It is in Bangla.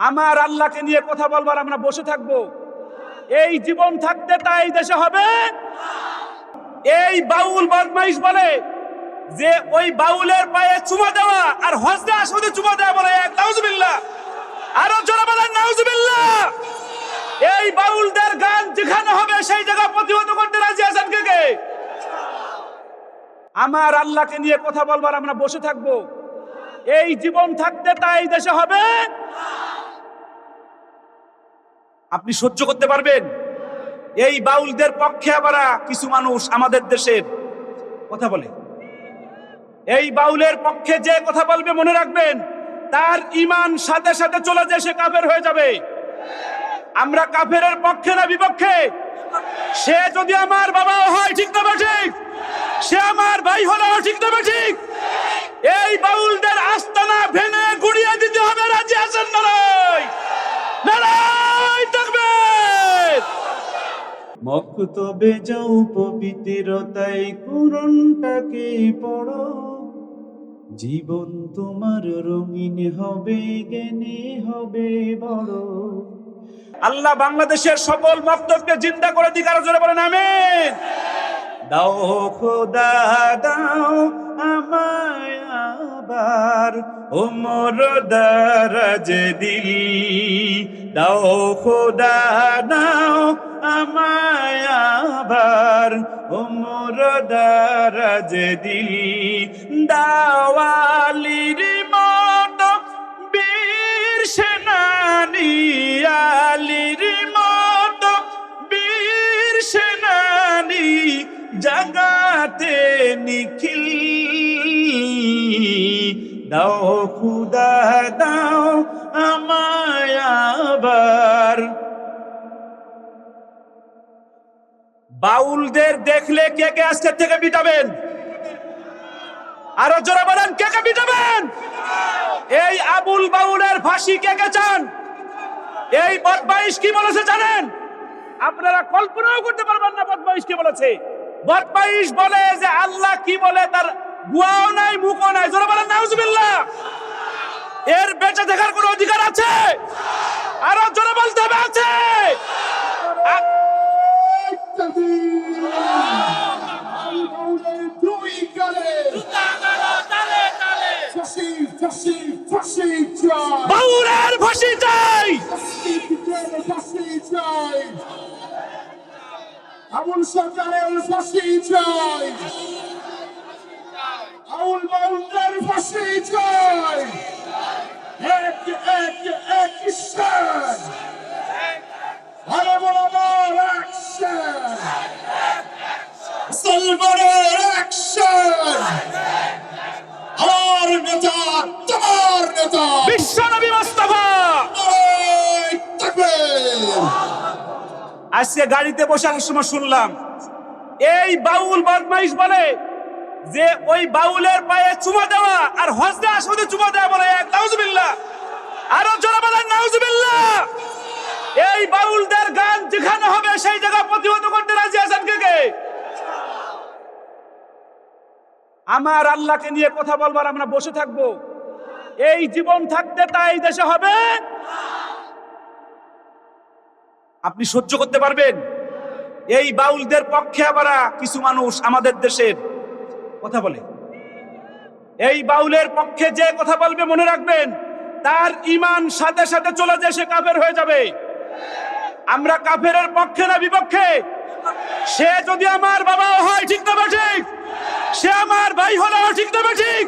আমার আল্লাহকে নিয়ে কথা বলবার আমরা বসে থাকব। এই জীবন থাকতে তাই দেশে হবে। এই বাউল বদমাইশ বলে যে ওই বাউলের পায়ে চুমা দেওয়া আর হজদে আসলে চুমা দেওয়া বলে এক আরও জোরে বলেন এই বাউলদের গান যেখানে হবে সেই জায়গা প্রতিহত করতে রাজি আছেন কে কে? আমার আল্লাহকে নিয়ে কথা বলবার আমরা বসে থাকব। এই জীবন থাকতে তাই দেশে হবে। আপনি সহ্য করতে পারবেন? এই বাউলদের পক্ষে আবার কিছু মানুষ আমাদের দেশের কথা বলে। এই বাউলের পক্ষে যে কথা বলবে মনে রাখবেন, তার ইমান সাথে সাথে চলে যায়, সে কাফের হয়ে যাবে। আমরা কাফেরের পক্ষে না বিপক্ষে? সে যদি আমার বাবাও হয়, ঠিক না ঠিক সে আমার ভাই হলেও ঠিক না ঠিক এই বাউলদের আস্তানা ভেঙে মক্তবে যাও পবিত্রতাই কোরআনটাকে পড়ো। জীবন তোমার রঙিন হবে, জ্ঞানী হবে, বড়। আল্লাহ বাংলাদেশের সকল মক্তবকে জিন্দা করে দিক, আরও জোরে বলেন, আমিন। দাও খোদা, দাও আমায় আবার ওমর দারাজ দিল। দাও খোদা, দাও আমায় আবার ওমর দারাজ দিল। দাওয়ালির মতো বীর সেনানি আলির মতো বীর সেনানি জাগাতে নিখিল। দাও খুদা, দাও আমায় আবার বাউলদের দেখলে কে কে আজকের থেকে পিটাবেন আরও জোরে বলেন, কে কে পিটাবেন এই আবুল বাউলের ফাঁসি কে কে চান? এই বদমাইশ কি বলেছে জানেন? আপনারা কল্পনাও করতে পারবেন না বদমাইশ কি বলেছে। বদমাইশ বলে যে আল্লাহ কি বলে তার গুয়াও নাই, মুখও নাই। জোরে বলেন, নাউজুবিল্লাহ। এর বেঁচে থাকার কোনো অধিকার আছে? আরও জোরে বলতে হবে, আছে। বাউলের ফাঁসি চাই। আবুল সরকারের ফাঁসি চাই। আবুল বাউন্ডার ফাঁসি চাই। এক এক এক ঈশ্বর। আজকে গাড়িতে বসে আসার সময় শুনলাম, এই বাউল বদমাইশ বলে যে ওই বাউলের পায়ে চুমা দেওয়া আর হজদে আসলে চুমা দেওয়া বলে, এক নাউজুবিল্লাহ। আরও জোরে বলেন, নাউজুবিল্লাহ। এই বাউলদের গান যেখানে হবে সেই জায়গা প্রতিহত করতে রাজি আছেন কে কে? আমার আল্লাহকে নিয়ে কথা বলবার আমরা বসে থাকব। এই জীবন থাকতে তাই দেশে হবে আপনি সহ্য করতে পারবেন? এই বাউলদের পক্ষে আবার কিছু মানুষ আমাদের দেশের কথা বলে। এই বাউলের পক্ষে যে কথা বলবে মনে রাখবেন, তার ইমান সাথে সাথে চলে যায়, সে কাফের হয়ে যাবে। আমরা কাফেরের পক্ষে না বিপক্ষে? সে যদি আমার বাবাও হয়, ঠিক না সে আমার ভাই হলেও ঠিক না বা ঠিক